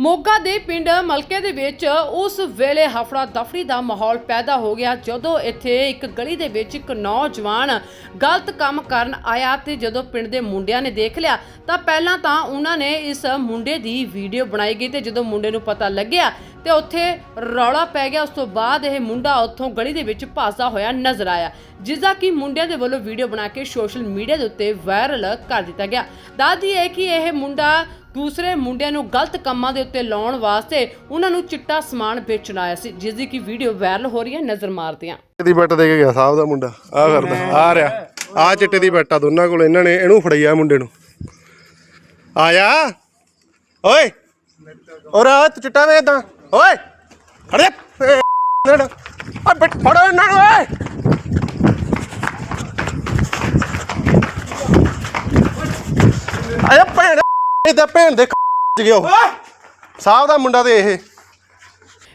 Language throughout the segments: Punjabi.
ਮੋਗਾ ਦੇ ਪਿੰਡ ਮਲਕੇ ਦੇ ਵਿੱਚ ਉਸ ਵੇਲੇ ਹਫੜਾ ਦਫੜੀ ਦਾ ਮਾਹੌਲ ਪੈਦਾ ਹੋ ਗਿਆ। ਜਦੋਂ ਇੱਥੇ ਇੱਕ ਗਲੀ ਦੇ ਵਿੱਚ ਇੱਕ ਨੌਜਵਾਨ ਗਲਤ ਕੰਮ ਕਰਨ ਆਇਆ ਤੇ ਜਦੋਂ ਪਿੰਡ ਦੇ ਮੁੰਡਿਆਂ ਨੇ ਦੇਖ ਲਿਆ, ਤਾਂ ਪਹਿਲਾਂ ਤਾਂ ਉਹਨਾਂ ਨੇ ਇਸ ਮੁੰਡੇ ਦੀ ਵੀਡੀਓ ਬਣਾਈ ਗਈ ਤੇ ਜਦੋਂ ਮੁੰਡੇ ਨੂੰ ਪਤਾ ਲੱਗਿਆ ਤੇ ਉੱਥੇ ਰੌਲਾ ਪੈ ਗਿਆ। ਉਸ ਤੋਂ ਬਾਅਦ ਇਹ ਮੁੰਡਾ ਉੱਥੋਂ ਗਲੀ ਦੇ ਵਿੱਚ ਭੱਜਦਾ ਹੋਇਆ ਨਜ਼ਰ ਆਇਆ ਜਿਸ ਦਾ ਕਿ ਮੁੰਡਿਆਂ ਦੇ ਵੱਲੋਂ ਵੀਡੀਓ ਬਣਾ ਕੇ ਸੋਸ਼ਲ ਮੀਡੀਆ ਦੇ ਉੱਤੇ ਵਾਇਰਲ ਕਰ ਦਿੱਤਾ ਗਿਆ। ਦੱਸਦੀ ਹੈ ਕਿ ਇਹ ਮੁੰਡਾ ਦੂਸਰੇ ਮੁੰਡਿਆਂ ਨੂੰ ਗਲਤ ਕੰਮਾਂ ਦੇ ਉੱਤੇ ਲਾਉਣ ਵਾਸਤੇ ਉਹਨਾਂ ਨੂੰ ਚਿੱਟਾ ਸਮਾਨ ਵੇਚਣ ਆਇਆ ਸੀ ਜਿਸ ਦੀ ਕਿ ਵੀਡੀਓ ਵਾਇਰਲ ਹੋ ਰਹੀ ਹੈ ਨਜ਼ਰ ਮਾਰਦੇ ਦੀ ਬੈਟ ਦੇ ਕੇ ਗਿਆ, ਸਾਹਿਬ ਦਾ ਮੁੰਡਾ। ਆ ਕਰਦਾ ਆ ਰਿਹਾ। ਆ ਚਿੱਟੇ ਦੀ ਬੈਟਾ ਦੋਨਾਂ ਕੋਲ, ਇਹਨਾਂ ਨੇ ਇਹਨੂੰ ਫੜਿਆ ਮੁੰਡੇ ਨੂੰ। ਆਇਆ? ਓਏ! ਔਰ ਆ, ਤੂੰ ਚਿੱਟਾ ਵੇਚਦਾ ਓਏ ਅਰੇ ਆ। ਬਿਟ ਫੜੋ ਇਹਨਾਂ ਨੂੰ ਓਏ। ਆਇਆ ਭੈਣ ਇਹਦਾ ਭੈਣ ਦੇ ਚ ਗਿਆ ਉਹ ਸਾਹਿਬ ਦਾ ਮੁੰਡਾ ਤੇ ਇਹ।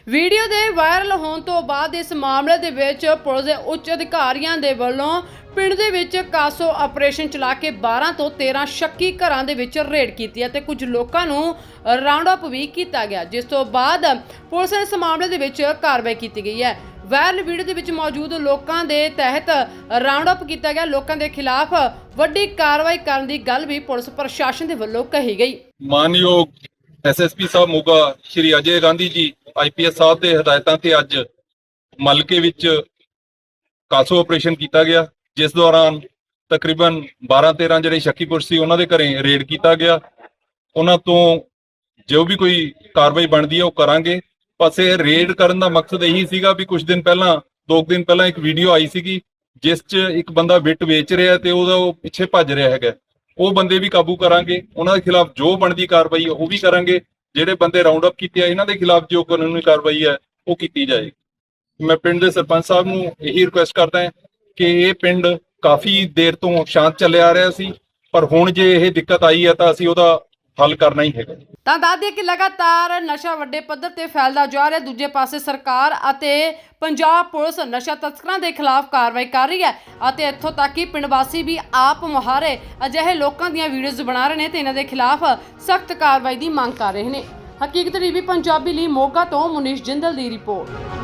ਵੀਡੀਓ ਦੇ ਵਾਇਰਲ ਹੋਣ ਤੋਂ ਬਾਅਦ ਇਸ ਮਾਮਲੇ ਦੇ ਵਿੱਚ ਪੁਲਿਸ ਦੇ ਉੱਚ ਅਧਿਕਾਰੀਆਂ ਦੇ ਵੱਲੋਂ ਪਿੰਡ ਦੇ ਵਿੱਚ ਕਾਸੋ ਆਪਰੇਸ਼ਨ ਚਲਾ ਕੇ 12 ਤੋਂ 13 ਸ਼ੱਕੀ ਘਰਾਂ ਦੇ ਵਿੱਚ ਰੇਡ ਕੀਤੀ ਹੈ ਕੁਝ ਲੋਕਾਂ ਨੂੰ ਰਾਉਂਡ ਅਪ ਵੀ ਕੀਤਾ ਗਿਆ, ਜਿਸ ਤੋਂ ਬਾਅਦ ਪੁਲਿਸ ਇਸ ਮਾਮਲੇ ਦੇ ਵਿੱਚ ਕਾਰਵਾਈ ਕੀਤੀ ਗਈ ਹੈ। ਵਾਇਰਲ ਵੀਡੀਓ ਦੇ ਵਿੱਚ ਮੌਜੂਦ ਲੋਕਾਂ ਦੇ ਤਹਿਤ ਰਾਉਂਡ ਅਪ ਕੀਤਾ ਗਿਆ। ਲੋਕਾਂ ਦੇ ਖਿਲਾਫ ਵੱਡੀ ਕਾਰਵਾਈ ਕਰਨ ਦੀ ਗੱਲ ਵੀ ਪੁਲਿਸ ਪ੍ਰਸ਼ਾਸਨ ਦੇ ਵੱਲੋਂ ਕਹੀ ਗਈ। ਮਾਨਯੋਗ ਐਸਐਸਪੀ ਸਾਹਿਬ ਮੋਗਾ, ਸ਼੍ਰੀ ਅਜੇ ਗਾਂਧੀ ਜੀ ਆਈਪੀਐਸ ਸਾਹਿਬ ਦੇ ਹਦਾਇਤਾਂ ਤੇ ਅੱਜ ਮਲਕੇ ਵਿੱਚ ਕਾਸੋ ਆਪਰੇਸ਼ਨ ਕੀਤਾ ਗਿਆ, ਜਿਸ ਦੌਰਾਨ ਤਕਰੀਬਨ 12-13 ਜਿਹੜੇ ਸ਼ੱਕੀ ਪੁਰਸ਼ ਸੀ, ਉਹਨਾਂ ਦੇ ਘਰੇ ਰੇਡ ਕੀਤਾ ਗਿਆ। ਉਹਨਾਂ ਤੋਂ ਜੋ ਵੀ ਕੋਈ ਕਾਰਵਾਈ ਬਣਦੀ ਹੈ ਉਹ ਕਰਾਂਗੇ। ਬਸ ਇਹ ਰੇਡ ਕਰਨ ਦਾ ਮਕਸਦ ਇਹੀ ਸੀਗਾ ਵੀ ਕੁਝ ਦਿਨ ਪਹਿਲਾਂ, ਦੋ ਕੁ ਦਿਨ ਪਹਿਲਾਂ ਇੱਕ ਵੀਡੀਓ ਆਈ ਸੀਗੀ, ਜਿਸ 'ਚ ਇੱਕ ਬੰਦਾ ਬਿੱਟ ਵੇਚ ਰਿਹਾ ਤੇ ਉਹਦਾ ਉਹ ਪਿੱਛੇ ਭੱਜ ਰਿਹਾ ਹੈਗਾ। ਉਹ ਬੰਦੇ ਵੀ ਕਾਬੂ ਕਰਾਂਗੇ, ਉਹਨਾਂ ਦੇ ਖਿਲਾਫ ਜੋ ਬਣਦੀ ਕਾਰਵਾਈ ਉਹ ਵੀ ਕਰਾਂਗੇ। ਜਿਹੜੇ ਬੰਦੇ ਰਾਉਂਡ ਅਪ ਕੀਤੇ ਆ, ਇਹਨਾਂ ਦੇ ਖਿਲਾਫ ਜੋ ਕਾਨੂੰਨੀ ਕਾਰਵਾਈ ਹੈ ਉਹ ਕੀਤੀ ਜਾਏਗੀ। ਮੈਂ ਪਿੰਡ ਦੇ ਸਰਪੰਚ ਸਾਹਿਬ ਨੂੰ ਇਹੀ ਰਿਕੁਐਸਟ ਕਰਦਾ ਹਾਂ ਕਿ ਇਹ ਪਿੰਡ ਕਾਫੀ ਦੇਰ ਤੋਂ ਸ਼ਾਂਤ ਚੱਲਿਆ ਆ ਰਿਹਾ ਸੀ, ਪਰ ਹੁਣ ਜੇ ਇਹ ਦਿੱਕਤ ਆਈ ਹੈ ਤਾਂ ਅਸੀਂ ਉਹਦਾ ਹੱਲ ਕਰਨਾ ਹੀ ਹੈਗਾ। ਤਾਂ ਦੱਸ ਦਈਏ ਕਿ ਲਗਾਤਾਰ ਨਸ਼ਾ ਵੱਡੇ ਪੱਧਰ ਤੇ ਫੈਲਦਾ ਜਾ ਰਿਹਾ। ਦੂਜੇ ਪਾਸੇ ਸਰਕਾਰ ਅਤੇ ਪੰਜਾਬ ਪੁਲਿਸ ਨਸ਼ਾ ਤਸਕਰਾਂ ਦੇ ਖਿਲਾਫ ਕਾਰਵਾਈ ਕਰ ਰਹੀ ਹੈ ਅਤੇ ਇੱਥੋਂ ਤੱਕ ਕਿ ਪਿੰਡ ਵਾਸੀ ਵੀ ਆਪ ਮੁਹਾਰੇ ਅਜਿਹੇ ਲੋਕਾਂ ਦੀਆਂ ਵੀਡੀਓਜ਼ ਬਣਾ ਰਹੇ ਨੇ ਤੇ ਇਹਨਾਂ ਦੇ ਖਿਲਾਫ ਸਖਤ ਕਾਰਵਾਈ ਦੀ ਮੰਗ ਕਰ ਰਹੇ ਨੇ। ਹਕੀਕਤ ਟੀਵੀ ਪੰਜਾਬੀ ਲਈ ਮੋਗਾ ਤੋਂ ਮੁਨੀਸ਼ ਜਿੰਦਲ ਦੀ ਰਿਪੋਰਟ।